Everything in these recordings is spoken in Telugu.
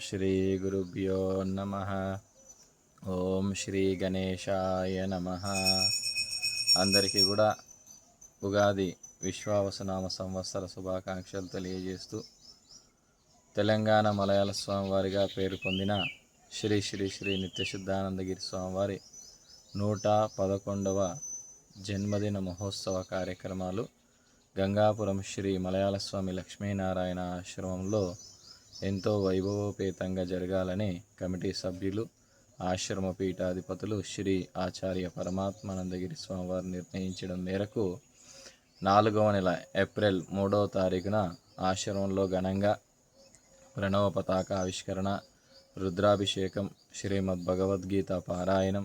శ్రీ గురుభ్యో నమ ఓం శ్రీ గణేశాయ నమ అందరికీ కూడా ఉగాది విశ్వావసనామ సంవత్సర శుభాకాంక్షలు తెలియజేస్తూ తెలంగాణ మలయాళ స్వామివారిగా పేరు పొందిన శ్రీ శ్రీ శ్రీ నిత్యశుద్ధానందగిరి స్వామివారి నూట పదకొండవ జన్మదిన మహోత్సవ కార్యక్రమాలు గంగాపురం శ్రీ మలయాళ స్వామి లక్ష్మీనారాయణ ఆశ్రమంలో ఎంతో వైభవోపేతంగా జరగాలని కమిటీ సభ్యులు ఆశ్రమ పీఠాధిపతులు శ్రీ ఆచార్య పరమాత్మానందగిరి స్వామివారు నిర్ణయించడం మేరకు నాలుగవ నెల ఏప్రిల్ మూడవ తారీఖున ఆశ్రమంలో ఘనంగా ప్రణవ పతాక ఆవిష్కరణ రుద్రాభిషేకం శ్రీమద్ భగవద్గీత పారాయణం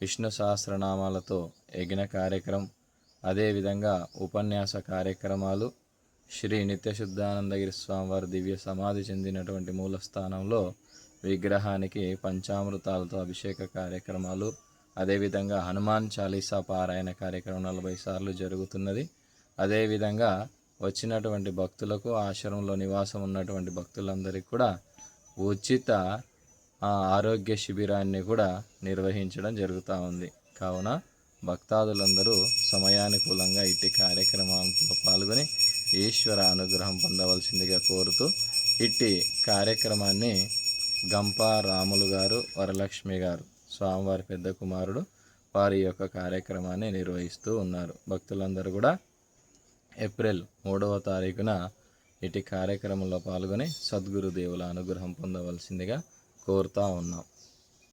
విష్ణు సహస్రనామాలతో యజ్ఞ కార్యక్రమం అదేవిధంగా ఉపన్యాస కార్యక్రమాలు శ్రీ నిత్యశుద్ధానందగిరి స్వామివారి దివ్య సమాధి చెందినటువంటి మూలస్థానంలో విగ్రహానికి పంచామృతాలతో అభిషేక కార్యక్రమాలు అదేవిధంగా హనుమాన్ చాలీసా పారాయణ కార్యక్రమం నలభై సార్లు జరుగుతున్నది. అదేవిధంగా వచ్చినటువంటి భక్తులకు ఆశ్రమంలో నివాసం ఉన్నటువంటి భక్తులందరికీ కూడా ఉచిత ఆరోగ్య శిబిరాన్ని కూడా నిర్వహించడం జరుగుతూ ఉంది. కావున భక్తాదులందరూ సమయానుకూలంగా ఇట్టి కార్యక్రమాలతో పాల్గొని ఈశ్వర అనుగ్రహం పొందవలసిందిగా కోరుతూ ఇట్టి కార్యక్రమాన్ని గంపా రాములు గారు వరలక్ష్మి గారు స్వామివారి పెద్ద కుమారుడు వారి యొక్క కార్యక్రమాన్ని నిర్వహిస్తూ ఉన్నారు. భక్తులందరూ కూడా ఏప్రిల్ మూడవ తారీఖున ఇటు కార్యక్రమంలో పాల్గొని సద్గురు దేవుల అనుగ్రహం పొందవలసిందిగా కోరుతా ఉన్నాం.